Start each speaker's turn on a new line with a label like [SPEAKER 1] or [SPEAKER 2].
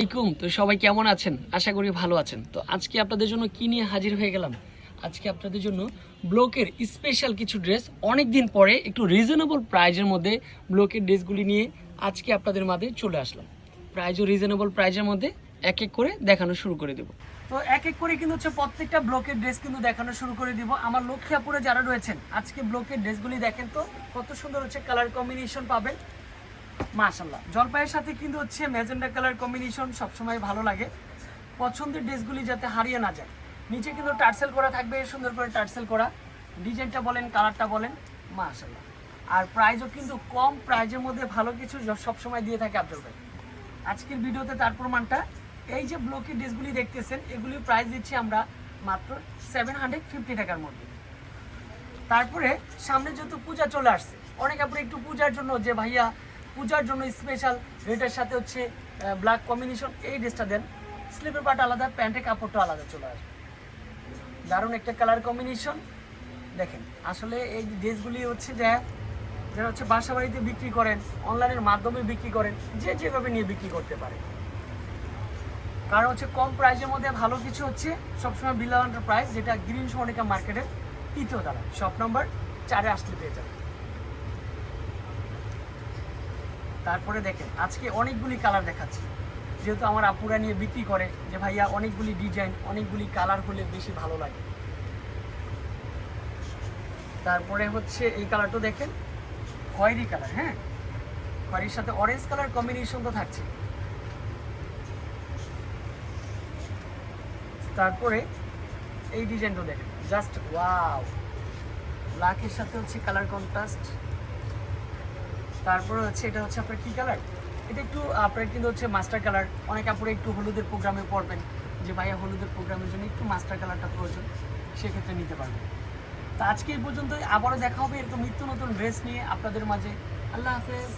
[SPEAKER 1] আলাইকুম। তো সবাই কেমন আছেন? আশা করি ভালো আছেন। তো আজকে আপনাদের জন্য কি নিয়ে হাজির হয়ে গেলাম? আজকে আপনাদের জন্য ব্লকের স্পেশাল কিছু ড্রেস অনেক দিন পরে একটু রিজনেবল প্রাইজের মধ্যে ব্লকের ড্রেসগুলি নিয়ে আজকে আপনাদের মাঝে চলে আসলাম। প্রাইজও রিজনেবল প্রাইজের মধ্যে এক এক করে দেখানো শুরু করে দেবো। তো এক এক করে কিন্তু হচ্ছে প্রত্যেকটা ব্লকের ড্রেস কিন্তু দেখানো শুরু করে দিব। আমার লক্ষ্মীপুরে যারা রয়েছেন, আজকে ব্লকের ড্রেসগুলি দেখেন তো, কত সুন্দর হচ্ছে কালার কম্বিনেশন পাবেন। মাশাল্লাহ জলপাইয়ের সাথে কিন্তু হচ্ছে ম্যাজেন্ডা কালার কম্বিনেশন সবসময় ভালো লাগে। পছন্দের ড্রেসগুলি যাতে হারিয়ে না যায়। নিচে কিন্তু টার্সেল করা থাকবে, সুন্দর করে টার্সেল করা। ডিজাইনটা বলেন, কালারটা বলেন মাশাল্লাহ আর প্রাইসও কিন্তু কম, প্রাইজের মধ্যে ভালো কিছু সবসময় দিয়ে থাকে আব্দুল ভাই। আজকের ভিডিওতে তার প্রমাণটা। এই যে ব্লকের ড্রেসগুলি দেখতেছেন এগুলি প্রাইস দিচ্ছি আমরা মাত্র সেভেন হান্ড্রেড ফিফটি টাকার মধ্যে। তারপরে সামনে যেহেতু পূজা চলে আসছে, অনেক আপনি একটু পূজার জন্য যে ভাইয়া পূজার জন্য স্পেশাল রেটের সাথে হচ্ছে ব্ল্যাক কম্বিনেশন এই ড্রেসটা দেন। স্লিপের পাট আলাদা প্যান্টের কাপড়টা আলাদা চলে আসবে। দারুণ একটা কালার কম্বিনেশন দেখেন, আসলে এই ড্রেসগুলি হচ্ছে যে, যারা হচ্ছে বাসা বাড়িতে বিক্রি করেন অনলাইনের মাধ্যমে বিক্রি করেন, যে যেভাবে নিয়ে বিক্রি করতে পারে। কারণ হচ্ছে কম প্রাইসের মধ্যে ভালো কিছু হচ্ছে, সবসময় বিল্লা প্রাইস যেটা গ্রিন সোনিকা মার্কেটের তৃতীয় তলা শপ নম্বর চারে আসলে পেয়ে যাবেন। তারপরে দেখেন, আজকে অনেকগুলি কালার দেখাচ্ছি। যেহেতু আমার আপুরা নিয়ে বিক্রি করে, যে ভাইয়া অনেকগুলি ডিজাইন অনেকগুলি কালার হলে বেশি ভালো লাগে। তারপরে হচ্ছে এই কালারটা দেখেন, খয়েরি কালার হ্যাঁ? খয়েরির সাথে অরেঞ্জ কালার কম্বিনেশন তো থাকছে। তারপরে এই ডিজাইনটা দেখেন জাস্ট ওয়াও ব্ল্যাকের সাথে হচ্ছে কালার কন্ট্রাস্ট তারপরে হচ্ছে এটা হচ্ছে আপনার কী কালার এটা একটু, আপনার কিন্তু হচ্ছে মাস্টার কালার অনেক আপনারা একটু হলুদের প্রোগ্রামে পড়বেন, যে ভাইয়া হলুদের প্রোগ্রামের জন্য একটু মাস্টার কালারটা প্রয়োজন, সেক্ষেত্রে নিতে পারবেন। তো আজকে এই পর্যন্ত আবারও দেখা হবে এরকম নিত্য নতুন ড্রেস নিয়ে আপনাদের মাঝে। আল্লাহ হাফেজ।